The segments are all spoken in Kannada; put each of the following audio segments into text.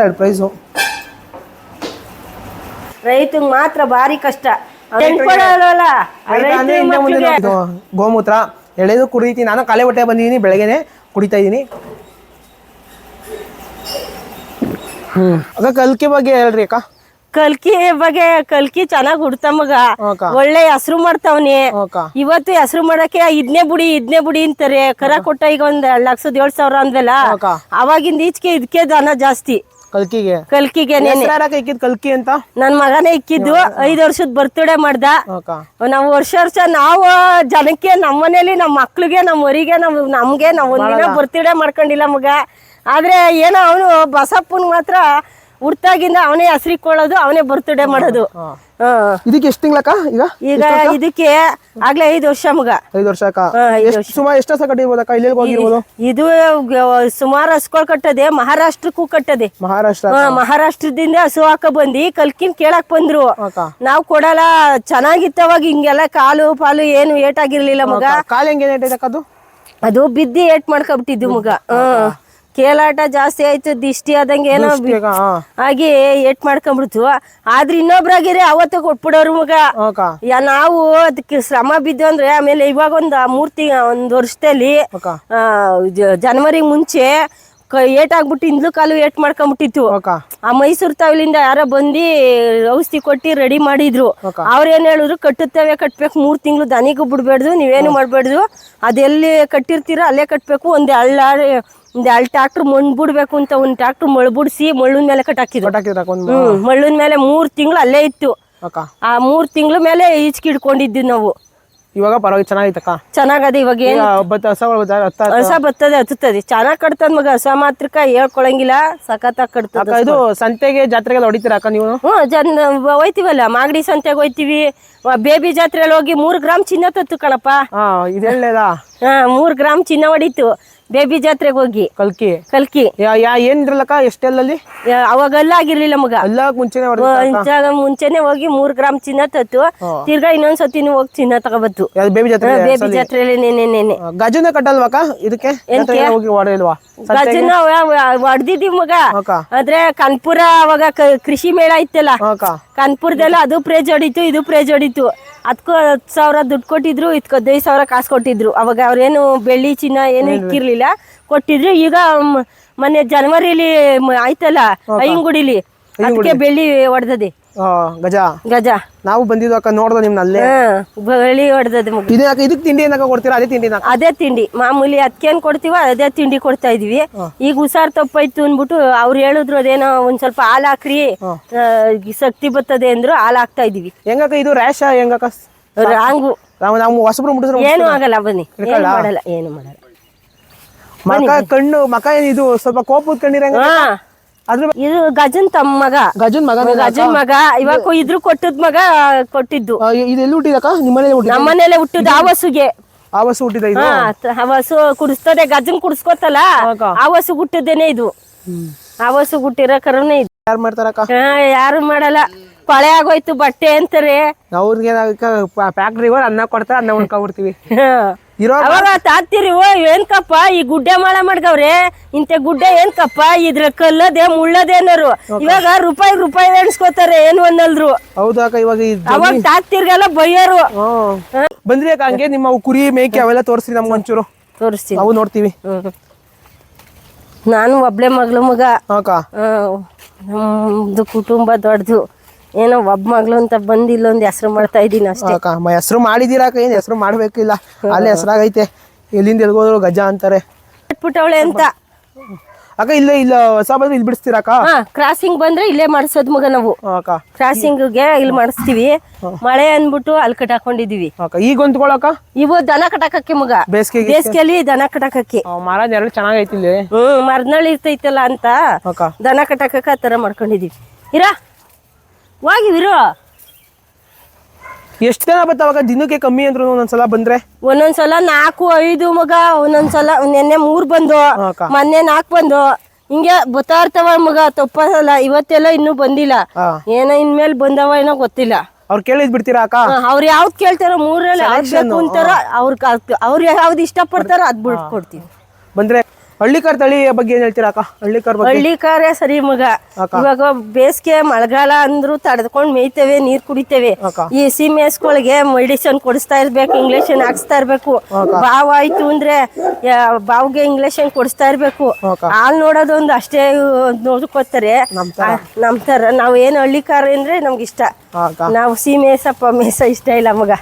ಎರಡು ಪ್ರೈಸು ರೈತಂಗ್ ಮಾತ್ರ ಭಾರಿ ಕಷ್ಟ. ಇದು ಗೋಮೂತ್ರ ಎಳೆದು ಕುಡಿತೀನಿ. ನಾನು ಕಾಲೇ ಹೊಟ್ಟೆ ಬಂದಿದ್ದೀನಿ ಬೆಳಗ್ಗೆನೆ ಕುಡಿತಾ ಇದ್ದೀನಿ. ಹ್ಮ್. ಅಕ್ಕ ಕಲ್ಕಿ ಬಗ್ಗೆ ಹೇಳ್ರಿ ಅಕ್ಕ. ಕಲ್ಕಿ ಬಗ್ಗೆ ಕಲ್ಕಿ ಚೆನ್ನಾಗ್ ಹುಡ್ತಮ್ಮಗ ಮಗ. ಒಳ್ಳೆ ಹೆಸರು ಮಾಡ್ತಾವ್ನಿ. ಇವತ್ತು ಹೆಸರು ಮಾಡಕ್ಕೆ ಇದ್ನೇ ಬುಡಿ ಇದ್ನೇ ಬುಡಿ ಅಂತಾರೆ. ಕರ ಕೊಟ್ಟ ಈಗ ಒಂದ್ ಎರಡ್ ಲಕ್ಷದ ಏಳ್ ಸಾವಿರ ಅಂದ್ರಲ್ಲ ಅವಾಗಿಂದ ಈಚೆಗೆ ಇದಕ್ಕೆ ದನ ಜಾಸ್ತಿ. ಕಲ್ಕಿಗೆ? ಕಲ್ಕಿಗೆ ಇಕ್ಕಿದ್ ಕಲ್ಕಿ ಅಂತ? ನನ್ ಮಗನೇ ಇಕ್ಕಿದ್ದು ಐದ್ ವರ್ಷದ ಬರ್ತಡೇ ಮಾಡ್ದ. ನಾವು ವರ್ಷ ವರ್ಷ ನಾವು ಜನಕ್ಕೆ ನಮ್ಮ ಮನೇಲಿ ನಮ್ಮ ಮಕ್ಳಿಗೆ ನಮ್ಮ ಹೊರಿಗೆ ನಮ್ ನಮ್ಗೆ ನಾವ್ ಒಂದಿನ ಬರ್ತಡೇ ಮಾಡ್ಕೊಂಡಿಲ್ಲ ಮಗ. ಆದ್ರೆ ಏನೋ ಅವನು ಬಸಪ್ಪನ್ ಮಾತ್ರ ಹುಡ್ತಾಗಿಂದ ಅವನೇ ಹಸ್ರಿಕೊಳ್ಳೋದು ಅವನೇ ಬರ್ತಡೇ ಮಾಡೋದು. ಇದಕ್ಕೆ ಎಷ್ಟು ತಿಂಗಳಕ್ಕ ಈಗ? ಈಗ ಇದಕ್ಕೆ ಆಗ್ಲೇ ಐದು ವರ್ಷ ಮಗ. ಐದು ವರ್ಷ. ಸುಮಾರು ಎಷ್ಟು ವರ್ಷ ಕಟ್ಟಿರ್ಬೋದಕ್ಕ? ಇಲ್ಲಿ ಹೋಗಿರ್ಬೋದು? ಇದು ಸುಮಾರು ಹಸ್ಕೊಳ್ ಕಟ್ಟದೆ ಮಹಾರಾಷ್ಟ್ರಕ್ಕೂ ಕಟ್ಟದೆ. ಮಹಾರಾಷ್ಟ್ರ ಮಹಾರಾಷ್ಟ್ರದಿಂದ ಹಸು ಹಾಕ ಬಂದಿ ಕಲ್ಕಿನ್ ಕೇಳಕ್ ಬಂದ್ರು. ನಾವು ಕೊಡಲ್ಲ ಚೆನ್ನಾಗಿತ್ತವಾಗ ಹಿಂಗೆಲ್ಲ ಕಾಲು ಪಾಲು ಏನು ಏಟಾಗಿರ್ಲಿಲ್ಲ ಮಗ. ಕಾಲು ಹೆಂಗೆ ಏನಾಯ್ತಕ್ಕ ಅದು? ಅದು ಬಿದ್ದಿ ಏಟ್ ಮಾಡ್ಕೊಬಿಟ್ಟಿದ್ದು ಮಗ. ಹ್ಮ್ ಕೇಲಾಟ ಜಾಸ್ತಿ ಆಯ್ತು ದಿಷ್ಟಿ ಆದಂಗೆ ಏನೋ ಆಗಿ ಏಟ್ ಮಾಡ್ಕೊಂಡ್ಬಿಡ್ತು. ಆದ್ರೆ ಇನ್ನೊಬ್ರಾಗಿರಿ ಅವತ್ತು ಕೊಟ್ಬಿಡೋರು ಮಗ. ನಾವು ಅದಕ್ಕೆ ಶ್ರಮ ಬಿದ್ದು ಅಂದ್ರೆ ಆಮೇಲೆ ಇವಾಗ ಒಂದ್ ಮೂರ್ತಿ ತಿಂಗ ಒಂದ್ ವರ್ಷದಲ್ಲಿ ಜನವರಿ ಮುಂಚೆ ಏಟ್ ಆಗ್ಬಿಟ್ಟು ಇಂದ್ಲು ಕಾಲು ಏಟ್ ಮಾಡ್ಕೊಂಡ್ಬಿಟ್ಟಿತ್ತು ಆ ಮೈಸೂರು ತಾವಲಿಂದ ಯಾರೋ ಬಂದಿ ಔಷಧಿ ಕೊಟ್ಟಿ ರೆಡಿ ಮಾಡಿದ್ರು. ಅವ್ರೇನ್ ಏನ್ ಹೇಳಿದ್ರು ಕಟ್ಟುತ್ತೇವೆ ಕಟ್ಬೇಕು ಮೂರ್ ತಿಂಗಳು ದನಿಗೂ ಬಿಡ್ಬೇಡ್ದು ನೀವೇನು ಮಾಡ್ಬೇಡ್ದು. ಅದೆಲ್ಲಿ ಕಟ್ಟಿರ್ತೀರ ಅಲ್ಲೇ ಕಟ್ಬೇಕು ಒಂದ್ ಹಳ್ಳ ಒಂದ್ ಎರಡು ಟ್ರಾಕ್ಟರ್ ಮಣ್ಣು ಬಿಡ್ಬೇಕು ಅಂತ ಒಂದ್ ಟ್ರಾಕ್ಟರ್ ಮಳ್ ಬಿಡಿಸಿ ಮಳ್ಳಿನ ಮೇಲೆ ಕಟ್ಟಾಕಿದ್ರು ಹ್ಮ್ ಮಳ್ಳಿನ ಮೇಲೆ ಮೂರ್ ತಿಂಗಳು ಅಲ್ಲೇ ಇತ್ತು. ಆ ಮೂರ್ ತಿಂಗಳ ಮೇಲೆ ಈಚೆಗೆ ಇಡ್ಕೊಂಡಿದ್ವಿ ನಾವು. ಇವಾಗ ಪರವಾಗಿ ಚೆನ್ನಾಗಿತ್ತಕ್ಕ ಚೆನ್ನಾಗದ ಇವಾಗ ಏನ್ ಹತ್ತ ಹಸ ಬರ್ತದೆ ಹತ್ತುತ್ತದೆ. ಚೆನ್ನಾಗ್ ಕಟ್ತದ ಮಗ ಹೊಸ ಮಾತ್ರಕ್ಕ ಹೇಳ್ಕೊಳಂಗಿಲ್ಲ ಸಖತ್ ಕಟ್ತದ ಇದು ಸಂತೆಗೆ ಜಾತ್ರೆಗೆ ಹೊಡಿತೀರ ಅಕ್ಕ ನೀವು? ಹ್ಮ್ ಜನ್ ಹೋಯ್ತಿವಲ್ಲ ಮಾಗಡಿ ಸಂತೆಗೆ ಹೋಯ್ತಿವಿ. ಬೇಬಿ ಜಾತ್ರೆಯಲ್ಲಿ ಹೋಗಿ ಮೂರ್ ಗ್ರಾಮ್ ಚಿನ್ನ ತತ್ತು ಕಣಪ್ಪ. ಇದೆಲ್ಲ ಹಾ ಮೂರ್ ಗ್ರಾಮ್ ಚಿನ್ನ ಹೊಡಿತು. ಬೇಬಿ ಜಾತ್ರೆಗೆ ಹೋಗಿ. ಕಲ್ಕಿ? ಕಲ್ಕಿ. ಯಾ ಯಾ ಏನಿದ್ರಲ್ಲಕ್ಕ ಎಷ್ಟೆಲ್ಲಲ್ಲಿ? ಯಾ- ಅವಾಗೆಲ್ಲ ಆಗಿರ್ಲಿಲ್ಲ ಮಗ ಎಲ್ಲ ಮುಂಚೆನೆ ಹೊಡೆದ ಇಂಚಾಗ ಮುಂಚೆನೆ ಹೋಗಿ ಮೂರ್ ಗ್ರಾಮ್ ಚಿನ್ನ ತತ್ತು. ತಿರ್ಗಾ ಇನ್ನೊಂದ್ಸತಿನೂ ಹೋಗಿ ಚಿನ್ನ ತಗೋಬತ್ತು. ಬೇಬಿ ಜಾತ್ರೆ ಬೇಬಿ ಜಾತ್ರೆಯಲ್ಲಿ ನೆನೆ ನೆನೆ ಗಜನ ಕಟ್ಟಲ್ವಾಕ ಇದಕ್ಕೆ? ಜಾತ್ರೆಗೆ ಹೋಗಿ ಹೊಡೆಯಲ್ವಾ? ಗಜನ ಹೊಡ್ದಿದೀವಿ ಮಗ. ಅಕ್ಕ ಆದ್ರೆ ಕನ್ಪುರ ಅವಾಗ ಕ- ಕೃಷಿ ಮೇಳ ಇತ್ತಲ್ಲ? ಅಕ್ಕ ಕಾನ್ಪುರದಲ್ಲ ಅದು ಪ್ರೇಜ್ ಹೊಡಿತು ಇದು ಪ್ರೇಜ್ ಹೊಡಿತು. ಅದಕ್ಕೂ ಹತ್ತು ಸಾವಿರ ದುಡ್ಡು ಕೊಟ್ಟಿದ್ರು ಇದಕ್ಕೆ ಹದಿನೈದು ಸಾವಿರ ಕಾಸು ಕೊಟ್ಟಿದ್ರು. ಅವಾಗ ಅವ್ರೇನು ಬೆಳ್ಳಿ ಚಿನ್ನ ಏನು ಇಕ್ಕಿರ್ಲಿಲ್ಲ. ಕೊಟ್ಟಿದ್ರು ಈಗ ಮೊನ್ನೆ ಜನವರಿಲಿ ಆಯ್ತಲ್ಲ ಐಂಗುಡಿಲಿ. ಅದಕ್ಕೆ ಬೆಳ್ಳಿ ಹೊಡೆದದೆ ಗಜ. ಗಜ. ನಾವು ಬಂದಿದ್ದು ಅಕ್ಕ ನೋಡ್ದ ನಿಮ್ನ ಅಲ್ಲೇ ಮಗ. ಇದೇ ಇದಕ್ಕೆ ತಿಂಡಿ ಏನಕ್ಕ ಕೊಡ್ತೀರಾ? ಅದೇ ತಿಂಡಿ ಅದೇ ತಿಂಡಿ. ಮಾಮೂಲಿ ಅದಕ್ಕೇನು ಕೊಡ್ತೀವ ಅದೇ ತಿಂಡಿ ಕೊಡ್ತಾ ಇದೀವಿ ಈಗ ಹುಷಾರ್ ತಪ್ಪಾಯ್ತು ಅಂದ್ಬಿಟ್ಟು ಅವ್ರು ಹೇಳಿದ್ರು ಅದೇನೋ ಒಂದ್ ಸ್ವಲ್ಪ ಹಾಲು ಹಾಕ್ರಿ. ಶಕ್ತಿ ಬರ್ತದೆ ಅಂದ್ರು ಹಾಲು ಹಾಕ್ತಾ ಇದೀವಿ ಹೆಂಗಕ್ಕ ಇದು ರ್ಯಾಶ ಹೆಂಗಕ್ಕ? ರಾಂಗು. ನಾವು ನಾವು ಹೊಸಬ್ರು ಮುಟ್ಟಿದ್ರು ಏನು ಆಗಲ್ಲ ಬನ್ನಿ. ಏನು ಮಾಡಲ್ಲ ಏನು ಮಾಡಲ್ಲ. ಮಕ ಕಣ್ಣು ಮಕ ಇದು ಸ್ವಲ್ಪ ಕೋಪದ ಕಣ್ಣೀರ ಹೆಂಗ ಹಾ. ಅದ್ರ ಇದು ಗಜನ್ ತಮ್ಮ ಮಗ. ಗಜನ್ ಮಗ ಗಜನ್ ಮಗ. ಇವಾಗ ಇದ್ರು ಕೊಟ್ಟದ್ ಮಗ ಕೊಟ್ಟಿದ್ದು. ಇದು ಎಲ್ಲಿ ಹುಟ್ಟಿದಕ್ಕ? ನಿಮ್ಮನೇಲಿ ಹುಟ್ಟಿದ ನಮ್ಮನೇಲೆ ಹುಟ್ಟುದು ಆವಸುಗೆ ಆವಸು ಹುಟ್ಟಿದ ಇದು? ಕುಡಿಸ್ತದೆ. ಗಜನ್ ಕುಡಿಸ್ಕೊತಲ್ಲ. ಆವಸು ಹುಟ್ಟಿದ್ದೇನೆ ಇದು. ಆವಸು ಹುಟ್ಟಿರೋ ಕರನೇ ಇದು. ಯಾರು ಮಾಡ್ತಾರಕ್ಕ? ಯಾರು ಮಾಡಲ್ಲ. ಕೊಳೆ ಆಗೋಯ್ತು ಬಟ್ಟೆ ಅಂತಾರೆ. ಅವ್ರಿಗೆ ಫ್ಯಾಕ್ಟ್ರಿ ಅನ್ನ ಕೊಡ್ತಾರೆ ಅನ್ನ ಉಣ್ಕೊಂಡ್ಬಿಡ್ತೀವಿ. ಇರೋ ಅವಾಗ ತಾತಿರಿ ಓ ಏನ್ಕಪ್ಪ ಈ ಗುಡ್ಡೆ ಮಾಳ ಮಾಡ್ಗವ್ರೆ ಇಂತ ಗುಡ್ಡೆ ಏನ್ಕಪ್ಪ? ಇದ್ರ ಕಲ್ಲದೆ ಮುಳ್ಳದೇನರು ಇವಾಗ ರೂಪಾಯಿ ರೂಪಾಯಿ ಎಣಿಸ್ಕೋತಾರೆ ಏನು ಅನ್ನಲ್ರು ಹೌದು ಅಕ್ಕ ಇವಾಗ ಅವಾಗ ತಾತಿರ್ಗೆಲ್ಲ ಬೈಯೋರು. ಹ್ಮ್. ಬಂದ್ರಿ ಅಕ್ಕ ಹಂಗೆ ನಿಮ್ಮ ಅವು ಕುರಿ ಮೇಕೆ ಅವೆಲ್ಲ ತೋರಿಸ್ರಿ ನಮ್ಗೆ ಒಂಚೂರು. ತೋರಿಸ್ತೀನಿ. ಅವು ನೋಡ್ತೀವಿ. ಹ್ಮ್. ನಾನು ಒಬ್ಳೆ ಮಗಳು ಮಗ. ಅಕ್ಕ. ನಮ್ದು ಕುಟುಂಬ ದೊಡ್ಡದು. ಏನೋ ಒಬ್ಬ ಮಗಳು ಅಂತ ಬಂದು ಇಲ್ಲೊಂದು ಹೆಸರು ಮಾಡ್ತಾ ಇದೀನಿ ಅಷ್ಟೇ. ಹೆಸರು ಮಾಡಿದೀರಾಕ ಏನು ಹೆಸರು ಮಾಡ್ಬೇಕಿಲ್ಲ. ಅಲ್ಲೇ ಹೆಸರಾಗೈತೆ ಎಲ್ಲಿಂದ ಎಲ್ಗೋದ್ರು ಗಜ ಅಂತಾರೆ. ಬಿಟ್ಬಿಟ್ಟವಳೆ ಅಂತ. ಅಕ್ಕ ಇಲ್ಲೇ ಇಲ್ಲ ಹೊಸ ಬಂದ್ರೆ ಇಲ್ಲಿ ಬಿಡಿಸ್ತೀರಾಕ ಕ್ರಾಸಿಂಗ್ ಬಂದ್ರೆ ಇಲ್ಲೇ ಮಾಡಿಸೋದ್ ಮಗ ನಾವು. ಕ್ರಾಸಿಂಗ್ಗೆ ಕ್ರಾಸಿಂಗ್ಗೆ ಇಲ್ಲಿ ಮಾಡಿಸ್ತೀವಿ. ಮಳೆ ಅಂದ್ಬಿಟ್ಟು ಅಲ್ಲಿ ಕಟ್ಟಾಕೊಂಡಿದೀವಿ ಈಗ ಹೊಂದ್ಕೊಳಕ ಇವು ದನ ಕಟಾಕಕ್ಕೆ ಮಗ. ಬೇಸಿಗೆ ಬೇಸಿಗೆಯಲ್ಲಿ ದನ ಕಟಾಕಕ್ಕೆ ಮರದ ಎರಡು ಚೆನ್ನಾಗೈತಿ ಇಲ್ಲಿ ಹ್ಮ್ ಮರದ್ನಳ್ಳಿ ಇರ್ತೈತಲ್ಲ ಅಂತ. ದನ ಕಟಾಕಕ್ಕೆ ಆ ಥರ ಮಾಡ್ಕೊಂಡಿದೀವಿ ಇರಾ? ಹೋಗಿವಿರು ಎಷ್ಟು ಜನ ಬರ್ತಾವಾಗ ದಿನಕ್ಕೆ ಕಮ್ಮಿ ಅಂದ್ರು ಒಂದೊಂದ್ಸಲ ಬಂದ್ರೆ? ಒಂದೊಂದ್ಸಲ ನಾಲ್ಕು ಐದು ಮಗ ಒಂದೊಂದ್ಸಲ ನಿನ್ನೆ ಮೂರ್ ಬಂದು ಅಕ್ಕ. ಮೊನ್ನೆ ನಾಲ್ಕು ಬಂದು. ಹಿಂಗೆ ಬರ್ತಾ ಇರ್ತಾವ ಮಗ ತಪ್ಪಸಲ್ಲ ಇವತ್ತೆಲ್ಲ ಇನ್ನು ಬಂದಿಲ್ಲ. ಹಾ. ಏನೋ ಇನ್ಮೇಲೆ ಬಂದವ ಏನೋ ಗೊತ್ತಿಲ್ಲ. ಅವ್ರು ಕೇಳಿದ್ ಬಿಡ್ತೀರಾ ಅಕ್ಕ? ಅವ್ರ ಯಾವ್ದ್ ಕೇಳ್ತಾರೋ ಮೂರಲ್ಲಿ ಅಂತಾರ ಅವ್ರ ಅವ್ರು ಯಾವ್ದು ಇಷ್ಟಪಡ್ತಾರೋ ಅದ್ ಬಿಡ್ಕೊಡ್ತೀನಿ ಬಂದ್ರೆ ಹಳ್ಳಿಕಾರ್ ತಳಿ ಬಗ್ಗೆ ಏನ್ ಹೇಳ್ತೀರಾ ಅಕ್ಕ? ಹಳ್ಳಿಕಾರ್ ಬಗ್ಗೆ? ಹಳ್ಳಿ ಕಾರ್ಯ ಸರಿ ಮಗ. ಇವಾಗ ಬೇಸಿಗೆ ಮಳೆಗಾಲ ಅಂದ್ರು ತಡೆದ್ಕೊಂಡ್ ಮೇಯ್ತೇವೆ ನೀರ್ ಕುಡಿತೇವೆ. ಈ ಈ ಸೀಮೆಸ್ಗಳಿಗೆ ಮೆಡಿಸನ್ ಕೊಡಿಸ್ತಾ ಇರ್ಬೇಕು ಇಂಗ್ಲೇಷನ್ ಹಾಕ್ಸ್ತಾ ಇರ್ಬೇಕು. ಬಾವ್ ಆಯ್ತು ಅಂದ್ರೆ ಬಾವ್ಗೆ ಇಂಗ್ಲೇಷನ್ ಕೊಡಿಸ್ತಾ ಇರ್ಬೇಕು. ಹಾಲ್ ನೋಡೋದೊಂದು ಅಷ್ಟೇ ನೋಡ್ಕೋತಾರೆ. ನಮ್ ತರ. ನಾವ್ ಏನ್ ಹಳ್ಳಿಕಾರ ಅಂದ್ರೆ ನಮ್ಗೆ ಇಷ್ಟ. ನಾವು ಸೀಮೆ ಸಪ್ಪ ಮೇಸ ಇಷ್ಟ ಇಲ್ಲ ಮಗ.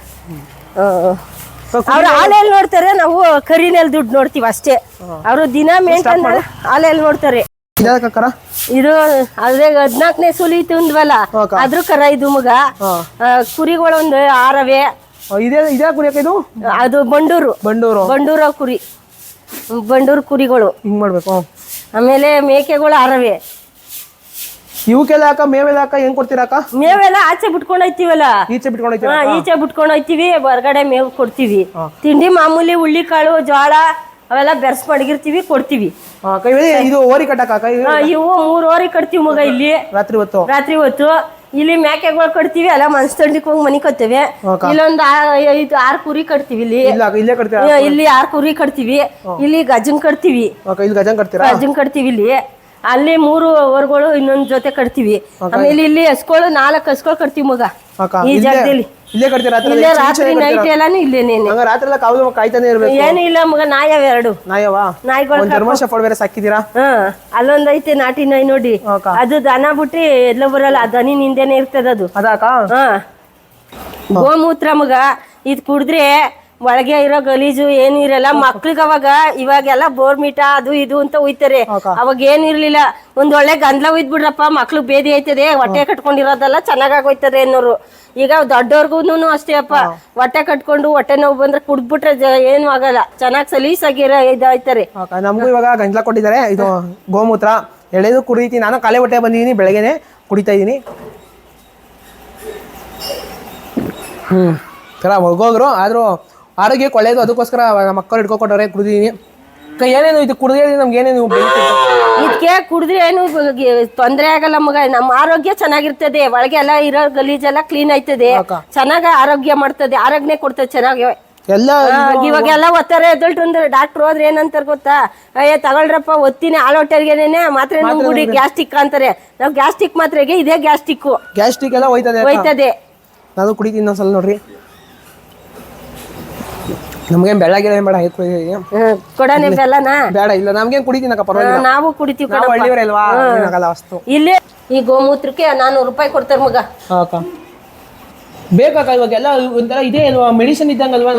ಅವ್ರು ಆಲೆಯಲ್ಲಿ ನೋಡ್ತಾರೆ ನಾವು ಕರಿನಲ್ಲಿ ದುಡ್ಡು ನೋಡ್ತೀವಿ ಅಷ್ಟೇ. ಅವರು ದಿನ ಮೇಂಟೈನ್ ಆಲೆಯಲ್ಲಿ ನೋಡ್ತಾರೆ. ಇದು ಅದೇ ಹದ್ನಾಲ್ಕನೇ ಸುಲಿ ತಿಂದ್ವಲ್ಲ. ಅದ್ರ ಕರ ಇದು ಮಗ. ಕುರಿಗಳು ಒಂದು ಆರವೇ. ಇದು ಅದು ಬಂಡೂರು. ಬಂಡೂರು. ಬಂಡೂರ ಕುರಿ. ಬಂಡೂರು ಕುರಿಗಳು. ಹಿಂಗ್ ಮಾಡ್ಬೇಕು ಆಮೇಲೆ ಮೇಕೆಗಳು ಆರವೆ. ಇವಕ್ಕೆಲ್ಲ ಅಕ್ಕ ಮೇವೆಲ್ಲ ಅಕ್ಕ ಹೆಂಗ್ ಕೊಡ್ತೀರಾ ಅಕ್ಕ? ಮೇವೆಲ್ಲ ಆಚೆ ಬಿಟ್ಕೊಂಡ್ ಹೋಯ್ತಿವಲ್ಲ ಈಚೆ ಬಿಟ್ಕೊಂಡ್ ಹಾ, ಈಚೆ ಬಿಟ್ಕೊಂಡ್ ಹೋಯ್ತಿವಿ ಹೊರಗಡೆ ಮೇವು ಕೊಡ್ತೀವಿ. ತಿಂಡಿ ಮಾಮೂಲಿ ಹುಳ್ಳಿಕಾಳು ಜೋಳ ಅವೆಲ್ಲ ಬೆರ್ಸ್ ಮಡಗಿರ್ತೀವಿ ಕೊಡ್ತೀವಿ. ಇದು ಓರಿ ಕಟ್ಟಕ್ಕ ಇವು ಮೂರ್ ಓರಿ ಕಟ್ತೀವಿ ಮಗ ಇಲ್ಲಿ. ರಾತ್ರಿ ಹೊತ್ತು? ರಾತ್ರಿ ಹೊತ್ತು. ಇಲ್ಲಿ ಮೇಕೆಗಳು ಕಟ್ತೀವಿ ಅಲ್ಲ ಮನ್ಸ್ತಂಡಿಗೆ ಹೋಗಿ ಮನಿ ಕೊತ್ತೇವೆ ಅಕ್ಕ. ಇಲ್ಲೊಂದ್ ಐದು ಆರ್ ಕುರಿ ಕಟ್ತೀವಿ ಇಲ್ಲಿ. ಇಲ್ಲ ಆರ್ ಕುರಿ ಕಟ್ತೀವಿ. ಇಲ್ಲಿ ಗಜನ್ ಕಟ್ತೀವಿ. ಗಜನ್ ಕಟ್ತೀವಿ ಇಲ್ಲಿ. ಅಲ್ಲಿ ಮೂರು ಹೊರಗಳು ಇನ್ನೊಂದ್ ಜೊತೆ ಕಟ್ತೀವಿ. ಆಮೇಲೆ ಇಲ್ಲಿ ಹಸ್ಗಳು ನಾಲ್ಕು ಹಸ್ಗಳು ಕಟ್ತೀವಿ ಮಗ. ಈ ಜಾಗದಲ್ಲಿ. ಇಲ್ಲೇ ಕಟ್ತೀರಾ? ರಾತ್ರಿ ಇಲ್ಲೇ ರಾತ್ರಿ ನೈಟ್ ಎಲ್ಲಾನು ಇಲ್ಲೇನೇನೆ ಹಂಗ ರಾತ್ರಿ ಎಲ್ಲ ಕಾವು ಕಾಯ್ತಾನೆ ಇರ್ಬೇಕು. ಏನು ಇಲ್ಲ ಮಗ ನಾಯವ ಎರಡು. ನಾಯವಾ? ನಾಯಿಗಳು ಧರ್ಮ ಜರ್ಮನ್ ಬೇರೆ ಸಾಕಿದೀರಾ ಹಾ ಅಲ್ಲೊಂದ್ ಐತೆ ನಾಟಿ ನಾಯಿ ನೋಡಿ. ಅದು ದನ ಬಿಟ್ಟಿ ಎಲ್ಲ ಬರಲ್ಲ ಆ ದನಿ ನಿಂದೇನೆ ಇರ್ತದ ಅದು. ಅದಾಕ? ಹಾ. ಗೋಮೂತ್ರ ಮಗ ಇದ್ ಕುಡಿದ್ರೆ ಒಳಗೆ ಇರೋ ಗಲೀಜು ಏನು ಇರಲ್ಲ. ಮಕ್ಳಿಗೆ ಅವಾಗ ಇವಾಗೆಲ್ಲ ಬೋರ್ಮಿಟ ಅದು ಇದು ಅಂತ ಉಯ್ತಾರೆ. ಅವಾಗ ಏನಿರ್ಲಿಲ್ಲ ಒಂದ್ ಒಳ್ಳೆ ಗಂದ್ಲ ಉಯ್ದ್ ಬಿಡ್ರಪ್ಪ ಮಕ್ಳು ಬೇದಿ ಐತದೆ ಹೊಟ್ಟೆ ಕಟ್ಕೊಂಡಿರೋದೆಲ್ಲ ಚೆನ್ನಾಗಾಗಿ ಹೋಯ್ತದೆ ಅನ್ನೋರು. ಈಗ ದೊಡ್ಡವ್ರಿಗೂ ಅಷ್ಟೇ ಅಪ್ಪ. ಹೊಟ್ಟೆ ಕಟ್ಕೊಂಡು ಹೊಟ್ಟೆ ನೋವು ಬಂದ್ರೆ ಕುಡ್ದ್ಬಿಟ್ರೆ ಜ- ಏನು ಆಗಲ್ಲ. ಚೆನ್ನಾಗಿ ಸಲೀಸಾಗಿರ ಇದಾಯ್ತಾರೆ ನಮ್ಗೂ ನಮಗೂ ಇವಾಗ ಗಂಜಲ ಕೊಟ್ಟಿದ್ದಾರೆ. ಇದು ಗೋಮೂತ್ರ. ಎಳೆದು ಕುಡಿತೀನಿ. ನಾನು ಕಾಲೆ ಹೊಟ್ಟೆ ಬಂದಿದ್ದೀನಿ ಬೆಳಗ್ಗೆನೆ ಕುಡಿತಾ ಇದ್ದೀನಿ. ಹ್ಮ್. ಸರ ಹೋಗೋಗ್ರು ಆದ್ರೂ ಆರೋಗ್ಯಕ್ಕೆ ಒಳ್ಳೆಯದು ಅದಕ್ಕೋಸ್ಕರ ಮಕ್ಕಳು ಹಿಡ್ಕೊಕೊಟ್ಟವ್ರೆ ಕುಡಿದೀನಿ ಏನೇನು ಇದು ಕುಡಿದ್ರೆ ನಮ್ಗೆ ಏನೇನು ಇದಕ್ಕೆ ಕುಡಿದ್ರೆ ಏನು ತೊಂದರೆ ಆಗಲ್ಲ ಮಗ ನಮ್ಮ ಆರೋಗ್ಯ ಚೆನ್ನಾಗಿರ್ತದೆ ಒಳಗೆ ಎಲ್ಲ ಇರೋ ಗಲೀಜೆಲ್ಲ ಕ್ಲೀನ್ ಆಯ್ತದೆ ಅಕ್ಕ. ಚೆನ್ನಾಗಿ ಆರೋಗ್ಯ ಮಾಡ್ತದೆ ಆರೋಗ್ಯ ಕೊಡ್ತದೆ ಚೆನ್ನಾಗಿ. ಎಲ್ಲ ಇವಾಗ ಎಲ್ಲ ಒತ್ತಾರೆ ಎದಲ್ಟು ಅಂದ್ರೆ ಡಾಕ್ಟರ್ ಹೋದ್ರೆ ಏನಂತಾರೆ ಗೊತ್ತಾ? ಅಯ್ಯ ತಗೊಳ್ರಪ್ಪ ಒತ್ತಿನ ಹಾಲೊಟ್ಟೆಗೆನೆ ಮಾತ್ರೆ ಮಾತ್ರ ಗ್ಯಾಸ್ಟಿಕ್ ಅಂತಾರೆ. ನಾವು ಗ್ಯಾಸ್ಟಿಕ್ ಮಾತ್ರೆಗೆ ಇದೇ ಗ್ಯಾಸ್ಟಿಕ್ ಗ್ಯಾಸ್ಟ್ರಿಕ್ ಎಲ್ಲ ಹೋಯ್ತದೆ. ಹೋಯ್ತದೆ. ನಾನು ಕುಡಿತೀನಿ ಇನ್ನೊಂದ್ಸಲ ನೋಡ್ರಿ. ನಮ್ಗೇನ್ ಬೆಳಗ್ಗೆ ಏನ್ ಬೇಡ ಕುಡಿದೀನಿ ಹ್ಮ್, ಕೊಡನೆ ಬೆಲ್ಲನ? ಬೇಡ ಇಲ್ಲ ನಮ್ಗೇನ್ ಕುಡಿತೀನಕ್ಕ ಪರವಾಗಿಲ್ಲ. ನಾವು ಕುಡಿತೀವಿ ನಾವು. ಹಳ್ಳಿಯವರೇ ಅಲ್ವಾ? ಏನಾಗಲ್ಲ ಅಷ್ಟು ಇಲ್ಲಿ ಈ ಗೋಮೂತ್ರಕ್ಕೆ ನಾನೂರು ರೂಪಾಯಿ ಕೊಡ್ತಾರೆ ಮಗ. ಹಾ, ಅಕ್ಕ. ಬೇಕಕ್ಕ ಇವಾಗ ಎಲ್ಲ ಒಂಥರ ಇದೆ ಅಲ್ವಾ? ಮೆಡಿಸಿನ್ ಇದ್ದಂಗಲ್ವಾ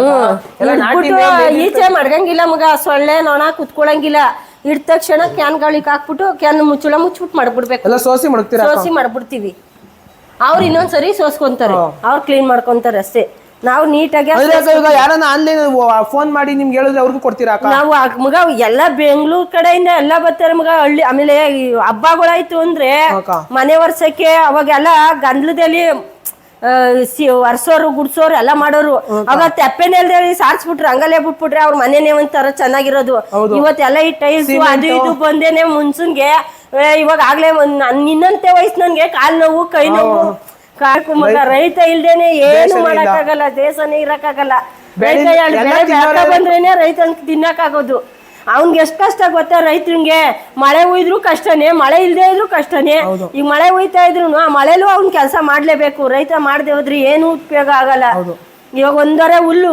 ಎಲ್ಲ ನಾಟಿ ಇಟ್ಬಿಟ್ಟು ಈಚೆ ಮಡ್ಗಂಗಿಲ್ಲ ಮಗ ಸೊಳ್ಳೆ ನೊಣ ಕುತ್ಕೊಳಂಗಿಲ್ಲ. ಇಟ್ಟ ತಕ್ಷಣ ಕ್ಯಾನ್ಗಳಿಗೆ ಹಾಕ್ಬಿಟ್ಟು ಕ್ಯಾನ್ ಮುಚ್ಚಳ ಮುಚ್ಬಿಟ್ಟು ಮಾಡ್ಬಿಡ್ಬೇಕು. ಎಲ್ಲ ಸೋಸಿ ಮಡಗ್ತೀರಾ ಸೋಸಿ ಮಾಡ್ಬಿಡ್ತೀವಿ. ಅವ್ರು ಇನ್ನೊಂದ್ಸರಿ ಸೋಸ್ಕೊಂತಾರೆ. ಅವ್ರು ಕ್ಲೀನ್ ಮಾಡ್ಕೊಂತಾರೆ ಅಷ್ಟೇ. ನಾವು ನೀಟಾಗಿ ಯಾರನ್ನ ಆನ್ಲೈನ್ ಫೋನ್ ಮಾಡಿ ನಿಮ್ಗೆ ಹೇಳಿದ್ರೆ ಅವ್ರಿಗೂ ಕೊಡ್ತೀರಾ ಅಕ್ಕ? ನಾವು ಆ ಮಗ ಎಲ್ಲ ಬೆಂಗಳೂರು ಕಡೆಯಿಂದ ಎಲ್ಲ ಬರ್ತಾರೆ ಮಗ ಹಳ್ಳಿ ಆಮೇಲೆ ಈ ಹಬ್ಬಗಳಾಯ್ತು ಅಂದ್ರೆ ಅಕ್ಕ. ಮನೆ ವರ್ಷಕ್ಕೆ ಅವಾಗೆಲ್ಲ ಗಂಡ್ಲದಲ್ಲಿ ಆ, ಸಿ- ಒರ್ಸೋರು ಗುಡ್ಸೋರು ಎಲ್ಲ ಮಾಡೋರು. ಅವಾಗ ತೆಪ್ಪೆನೆಲ್ದೆ ಸಾರಿಸ್ಬಿಟ್ರು ಹಂಗಲ್ಲೇ ಬಿಟ್ಬಿಟ್ರೆ ಅವ್ರ ಮನೆನೇ ಒಂಥರ ಚೆನ್ನಾಗಿರೋದು. ಇವತ್ತೆಲ್ಲ ಈ ಟೈಲ್ಸ್ ಅದು ಇದು ಬಂದೇನೆ ಮುನ್ಸುನ್ಗೆ ಏ, ಇವಾಗ ಆಗ್ಲೇ ಒಂದ್ ನನ್ ನಿನ್ನಂತೆ ವಯಸ್ಸು ನನ್ಗೆ ಕಾಲ್ ನೋವು ಕೈ ನೋವು ಕಾಕು ಮಗ ರೈತ ಇಲ್ದೇನೆ ಏನು ಮಾಡಕ್ಕಾಗಲ್ಲ ದೇಶನೇ ಇರಕ್ಕಾಗಲ್ಲ. ರೈತ ಬಂದ್ರೇನೆ ರೈತ ತಿನ್ನಕ್ಕಾಗೋದು. ಅವ್ನ್ಗೆ ಎಷ್ಟು ಕಷ್ಟ ಗೊತ್ತಾ ರೈತರಿಗೆ? ಮಳೆ ಹುಯ್ದ್ರು ಕಷ್ಟನೇ ಮಳೆ ಇಲ್ದೆ ಇದ್ರು ಕಷ್ಟನೇ. ಈಗ ಮಳೆ ಹುಯ್ತಾ ಇದ್ರು ಆ ಮಳೆಲೂ ಅವ್ನ್ ಕೆಲಸ ಮಾಡ್ಲೇಬೇಕು. ರೈತ ಮಾಡದೆ ಹೋದ್ರೆ ಏನು ಉಪಯೋಗ ಆಗಲ್ಲ. ಇವಾಗ ಒಂದೊರೆ ಹುಲ್ಲು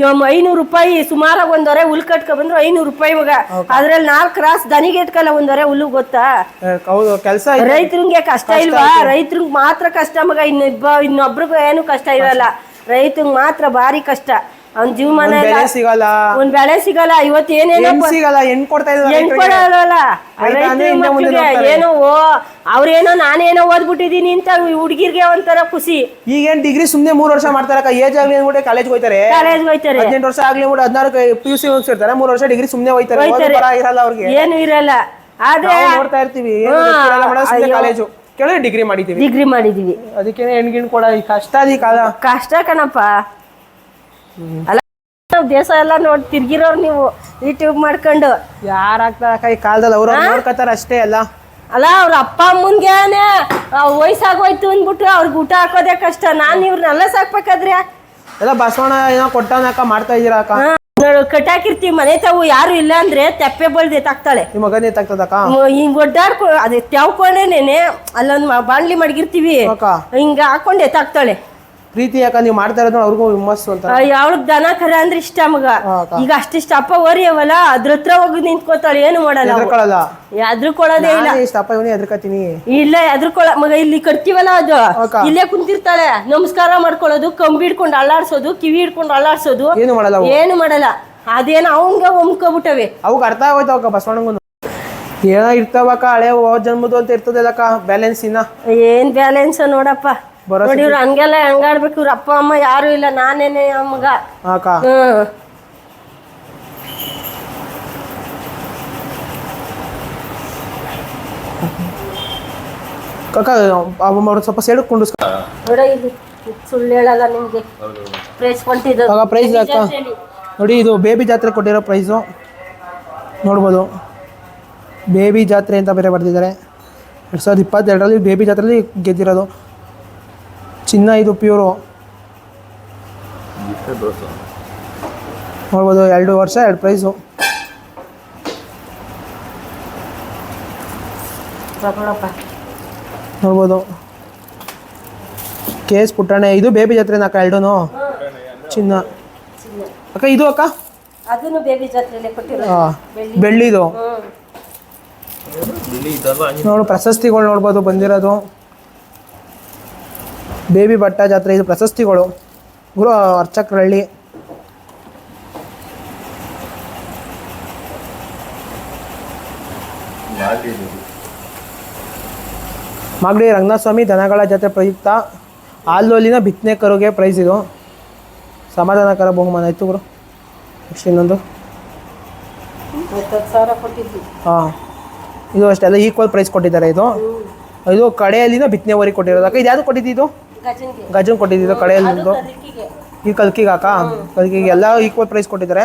ಇವಾಗ ಐನೂರು ರೂಪಾಯಿ ಸುಮಾರಾಗಿ ಒಂದೊರೆ ಹುಲ್ ಕಟ್ಕೊ ಬಂದ್ರು ಐನೂರು ರೂಪಾಯಿ ಇವಾಗ. ಅದ್ರಲ್ಲಿ ನಾಲ್ಕು ಕ್ರಾಸ್ ದನಿಗೆ ಇಟ್ಕಲ್ಲ ಒಂದೊರೆ ಹುಲ್ಲು ಗೊತ್ತಾ? ಹೌದು ಕೆಲಸ ರೈತರಿಗೆ ಕಷ್ಟ ಇಲ್ವಾ? ರೈತರಿಗೆ ಮಾತ್ರ ಕಷ್ಟ ಮಗ. ಇನ್ನೊಬ್ಬ ಇನ್ನೊಬ್ರಿಗೂ ಏನು ಕಷ್ಟ ಇರಲ್ಲ. ರೈತಂಗ್ ಮಾತ್ರ ಭಾರಿ ಕಷ್ಟ. ಅವ್ನ ಜೀವಮಾನ ಬೆಲೆ ಸಿಗಲ್ಲ. ಒಂದ್ ಬೆಳೆ ಸಿಗಲ್ಲ. ಇವತ್ತು ಏನೇನೋ ಹೆಣ್ ಸಿಗಲ್ಲ ಹೆಣ್ ಕೊಡ್ತಾ ಹೆಣ್ ಕೊಡಲ್ಲ ರೈತ ಅಂದ್ರೆ ರೈತ ಹಿಂದೆ ಮುಂದೆ ಮಕ್ಳಿಗೆ ಏನೋ ಓ ಅವ್ರೇನೋ ನಾನೇನೋ ಓದ್ಬಿಟ್ಟಿದೀನಿ ಅಂತ ಹುಡುಗಿರ್ಗೆ ಒಂಥರ ಖುಷಿ. ಈಗೇನ್ ಡಿಗ್ರಿ ಸುಮ್ನೆ ಮೂರ್ ವರ್ಷ ಮಾಡ್ತಾರ ಏಜ್ ಆಗ್ಲಿ ಅಂದ್ಬಿಟ್ಟು ಕಾಲೇಜ್ ಹೋಯ್ತಾರೆ. ಕಾಲೇಜ್ ಹೋಯ್ತಾರೆ. ಹದಿನೆಂಟು ವರ್ಷ ಆಗ್ಲಿ ಅಂದ್ಬಿಟ್ಟು ಹದಿನಾರು ಪಿ ಯು ಸಿ ಹೋಗ್ತಿರ್ತಾರೆ ಮೂರ್ ವರ್ಷ ಡಿಗ್ರಿ ಸುಮ್ನೆ ಹೋಯ್ತಾರೆ. ಓದೋ ಹೋಯ್ತಾರೆ. ಇರಲ್ಲ ಅವ್ರಿಗೆ. ಏನು ಇರಲ್ಲ. ಆದ್ರೆ ನಾವು ನೋಡ್ತಾ ಇರ್ತೀವಿ. ಏನು ಹಾ, ಗೊತ್ತಿರಲ್ಲ ಮಾಡೋದು ಸುಮ್ನೆ ಅಯ್ಯೋ. ಕಾಲೇಜು. ಕೇಳಿದ್ರೆ ಡಿಗ್ರಿ ಮಾಡಿದೀವಿ. ಡಿಗ್ರಿ ಮಾಡಿದೀವಿ. ಅದಕ್ಕೆ ಹೆಣ್ಗಿಣ್ ಕೊಡ ಈ ಕಷ್ಟ ಅದ ಈ ಕಾಲ. ಕಷ್ಟ ಕಣಪ್ಪ. ಅಲ್ಲ ನಾವ್ ದೇಶ ಎಲ್ಲ ನೋಡಿ ತಿರ್ಗಿರೋರು ನೀವು ಯೂಟ್ಯೂಬ್ ಮಾಡ್ಕೊಂಡು. ಯಾರಾಗ್ತಾರ ಕೈ ಈ ಕಾಲದಲ್ಲಿ ಅವ್ರ ನೋಡ್ಕತಾರ ಅಷ್ಟೇ ಅಲ್ಲ ಅಲ್ಲ ಅವ್ರ ಅಪ್ಪ ಅಮ್ಮನ್ಗೇನೆ ವಯಸ್ಸಾಗೋಯ್ತು ಅಂದ್ಬಿಟ್ಟು ಅವ್ರಿಗೆ ಊಟ ಹಾಕೋದೇ ಕಷ್ಟ. ನಾನ್ ಇವ್ರನ್ನೆಲ್ಲ ಸಾಕ್ಬೇಕಾದ್ರೆ? ಎಲ್ಲ ಬಸವಣ್ಣ ಏನೋ ಕೊಟ್ಟವನಕ್ಕ ಮಾಡ್ತಾ ಇದೀರಾ ಅಕ್ಕ? ನೋಡು ಕಟ್ಟಾಕಿರ್ತೀವಿ ಮನೆ ತಾವು ಯಾರು ಇಲ್ಲ ಅಂದ್ರೆ ತೆಪ್ಪೆ ಬಳ್ದು ಎತ್ತಾಕ್ತಾಳೆ. ನಿಮ್ಮ ಮಗನ ಎತ್ತಾಗ್ತದಕ್ಕ ಮ- ಹಿಂಗ್ ಒಡ್ಡಾಡ್ಕೊ ಅದೇ ತ್ಯಾವ್ಕೊಂಡೇನೆ ಅಲ್ಲೊಂದು ಬಾಂಡ್ಲಿ ಬಾಣ್ಲಿ ಮಡಗಿರ್ತೀವಿ. ಅಕ್ಕ. ಹಿಂಗ ಹಾಕೊಂಡು ಎತ್ತಾಕ್ತಾಳೆ. ಪ್ರೀತಿ ಯಾಕ ನೀವು ಮಾಡ್ತಾ ಇರೋದು ಅವ್ರಿಗೂ ಹುಮ್ಮಸ್ಸು ಅಂತ. ಯಾವ್ದು ದನ ಕರ ಅಂದ್ರೆ ಇಷ್ಟ ಮಗ. ಈಗ ಅಷ್ಟಿಷ್ಟ ಅಪ್ಪ ಓರಿಯವಲ್ಲ ಅದ್ರ ಹತ್ರ ಹೋಗಿ ನಿಂತ್ಕೋತಾಳೆ ಏನು ಮಾಡಲ್ಲ. ಹೆದರ್ಕೊಳ್ಳಲ್ಲ ಎದ್ರುಕೊಳ್ಳೋದೇ ಇಲ್ಲ. ಇಷ್ಟ ಅಪ್ಪ ಇವನೇ ಹೆದರ್ಕತೀನಿ ಇಲ್ಲ ಕೊಳ ಮಗ ಇಲ್ಲಿ ಕಟ್ತೀವಲ್ಲ ಅದು? ಇಲ್ಲೇ ಕುಂತಿರ್ತಾಳೆ. ನಮಸ್ಕಾರ ಮಾಡ್ಕೊಳ್ಳೋದು ಕಂಬಿ ಹಿಡ್ಕೊಂಡು ಅಲ್ಲಾಡ್ಸೋದು ಕಿವಿ ಹಿಡ್ಕೊಂಡು ಅಲ್ಲಾಡ್ಸೋದು ಏನು ಮಾಡಲ್ಲ ಏನು ಮಾಡಲ್ಲ. ಅದೇನು ಅವಂಗ ಒಮ್ಕೊಬಿಟ್ಟವೆ. ಅವಾಗ ಅರ್ಥ ಆಗೋಯ್ತವಕ್ಕ ಬಸವಣ್ಣಂಗೂ ಏನೋ ಇರ್ತಾವಕ್ಕ ಹಳೆ ಓ ಜನ್ಮದು ಅಂತ ಇರ್ತದಲ್ಲಕ್ಕ ಬ್ಯಾಲೆನ್ಸ್ ಇನ್ನ? ಏನ್ ಬ್ಯಾಲೆನ್ಸ್ ನೋಡಪ್ಪ. ನೋಡಿ ಇವ್ರು ಹಂಗೆಲ್ಲ ಹೆಂಗಾಡ್ಬೇಕು? ಇವ್ರ ಅಪ್ಪ ಅಮ್ಮ ಯಾರು ಇಲ್ಲ. ನಾನೇನೆ ಮಗ. ಅಕ್ಕ ಹ್ಮ್. ಕಕ್ಕ ಅವ್ರು ಸ್ವಲ್ಪ ಸೈಡ್ ಕುಂಡಿಸ್ ನೋಡ ಇದು ಸುಳ್ಳು ಹೇಳಲ್ಲ ನಿಮ್ಗೆ. ಪ್ರೈಸ್ ಕೊಂಡಿದ್ದು ಆಗ ಪ್ರೈಸ್ ಅಕ್ಕ ನೋಡಿ ಇದು ಬೇಬಿ ಜಾತ್ರೆ ಕೊಟ್ಟಿರೋ ಪ್ರೈಸು ನೋಡ್ಬೋದು. ಬೇಬಿ ಜಾತ್ರೆ ಅಂತ ಬೇರೆ ಬರ್ತಿದ್ದಾರೆ ಎರಡು ಸಾವಿರದ ಇಪ್ಪತ್ತೆರಡರಲ್ಲಿ ಬೇಬಿ ಜಾತ್ರೆಯಲ್ಲಿ ಗೆದ್ದಿರೋದು. ಚಿನ್ನ ಇದು ಪ್ಯೂರು. ನೋಡ್ಬೋದು ಎರಡು ವರ್ಷ ಎರಡು ಪ್ರೈಸು. ನೋಡ್ಬೋದು. ಕೇಸ್ ಪುಟ್ಟಣೆ ಇದು ಬೇಬಿ ಜಾತ್ರೆನ ಅಕ್ಕ ಎರಡೂ ಚಿನ್ನ. ಅಕ್ಕ ಇದು ಅಕ್ಕ? ಅದನ್ನು ಬೇಬಿ ಜಾತ್ರೆಲೆ ಕೊಟ್ಟಿರೋ ಆ, ಬೆಳ್ಳಿದು. ನೋಡು ಪ್ರಶಸ್ತಿಗಳು ನೋಡ್ಬೋದು ಬಂದಿರೋದು. ಬೇಬಿ ಭಟ್ಟ ಜಾತ್ರೆ ಇದು ಪ್ರಶಸ್ತಿಗಳು. ಗುರು ಅರ್ಚಕರಳ್ಳಿ ಮಾಗಡಿ ರಂಗನಾಥ ಸ್ವಾಮಿ ದನಗಳ ಜಾತ್ರೆ ಪ್ರಯುಕ್ತ. ಆಲ್ಲೋಲಿನ ಬಿತ್ನೆಕರುಗೆ ಪ್ರೈಸ್ ಇದು. ಸಮಾಧಾನಕರ ಬಹುಮಾನ ಆಯಿತು ಗುರು. ನೆಕ್ಸ್ಟ್ ಇನ್ನೊಂದು. ಹಾಂ. ಇದು ಅಷ್ಟೆಲ್ಲ ಈಕ್ವಲ್ ಪ್ರೈಸ್ ಕೊಟ್ಟಿದ್ದಾರೆ ಇದು. ಇದು ಕಡೆಯಲ್ಲಿನ ಬಿತ್ನೆ ಕೊಟ್ಟಿರೋದು. ಅಕ್ಕ ಇದು ಯಾವುದು ಕೊಟ್ಟಿದ್ದು ಗಜನ್ಗೆ ಗಜನ್ ಕೊಟ್ಟಿದ್ದು ಕಡೆಯಲ್ಲಿ ಅದಕ್ಕಿಗೆ ಈ ಕಲ್ಕಿಗೆ ಅಕ್ಕ ಕಲ್ಕಿಗೆ ಎಲ್ಲ ಈಕ್ವಲ್ ಪ್ರೈಸ್ ಕೊಟ್ಟಿದ್ದಾರೆ.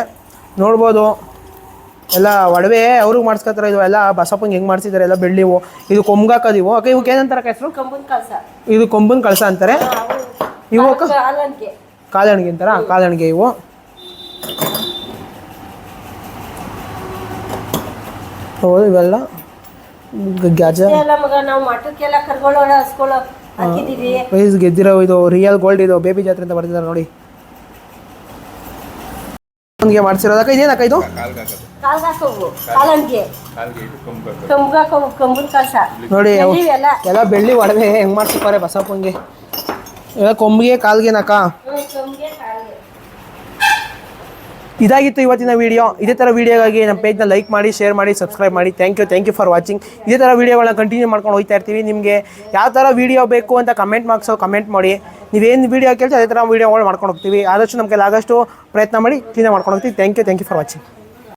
ನೋಡ್ಬೋದು. ಎಲ್ಲ ಒಡವೆ ಅವ್ರಿಗೆ ಮಾಡಿಸ್ಕೊತಾರೆ ಇದು ಎಲ್ಲ ಬಸಪ್ಪಂಗೆ ಹೆಂಗೆ ಮಾಡಿಸಿದ್ದಾರೆ ಎಲ್ಲ ಬೆಳ್ಳಿವು ಇದು ಕೊಂಬ್ಗಾಕದಿವು ಅಕ್ಕ ಇವಕ್ಕೆ ಏನಂತಾರೆ ಹೆಸರು? ಇದು ಕೊಂಬನ್ ಕಳಸ ಅಂತಾರೆ. ಇವು ಕಾಲಣಿಗೆ ಅಂತಾರ? ಕಾಲಣಿಗೆ ಇವು. ಹೌದು ಇವೆಲ್ಲ. ಎಲ್ಲ ಮಗ ನಾವು ಮಠಕ್ಕೆಲ್ಲ ಕರ್ಕೊಳ್ಳೋಣ ಹಸ್ಕೊಳ್ಳೋ ಪ್ರೈಸ್ ಗೆದ್ದಿರೋ ಇದು ರಿಯಲ್ ಗೋಲ್ಡ್ ಇದು ಬೇಬಿ ಜಾತ್ರೆ ಅಂತ ಬರ್ತಿದ್ದಾರೆ ನೋಡಿ. ನಮಗೆ ಮಾಡ್ಸಿರೋದಕ್ಕ ಇದೇನಕ್ಕ ಇದು? ನೋಡಿ ಎಲ್ಲ. ಬೆಳ್ಳಿ ಒಡವೆ ಹೆಂಗ್ ಮಾಡ್ಸಿದ್ದಾರೆ ಬಸಪ್ಪಂಗೆ. ಎಲ್ಲ ಕೊಂಬಿಗೆ ಕಾಲ್ಗೆನಕ್ಕ? ಇದಾಗಿತ್ತು ಇವತ್ತಿನ ವಿಡಿಯೋ ಇದೇ ಥರ ವಿಡಿಯೋಗಾಗಿ ನಮ್ಮ ಪೇಜ್ನ ಲೈಕ್ ಮಾಡಿ ಶೇರ್ ಮಾಡಿ ಸಬ್ಸ್ಕ್ರೈಬ್ ಮಾಡಿ. Thank you thank you for watching ಇದೇ ಥರ ವೀಡಿಯೋಗಳನ್ನ ಕಂಟಿನ್ಯೂ ಮಾಡ್ಕೊಂಡು ಹೋಗ್ತಾ ಇರ್ತೀವಿ. ನಿಮಗೆ ಯಾವ ಥರ ವೀಡಿಯೋ ಬೇಕು ಅಂತ ಕಮೆಂಟ್ ಮಾಡ್ಸೋ ಕಮೆಂಟ್ ಮಾಡಿ. ನೀವೇನು ವೀಡಿಯೋ ಕೇಳ್ತೀವಿ ಅದೇ ಥರ ವೀಡಿಯೋಗಳು ಮಾಡ್ಕೊಂಡು ಹೋಗ್ತೀವಿ. ಆದಷ್ಟು ನಮಗೆ ಕೈಲಿ ಆಗಷ್ಟು ಪ್ರಯತ್ನ ಮಾಡಿ ಕ್ಲೀನಾಗಿ ಮಾಡ್ಕೊಂಡು ಹೋಗ್ತೀವಿ. Thank you thank you for watching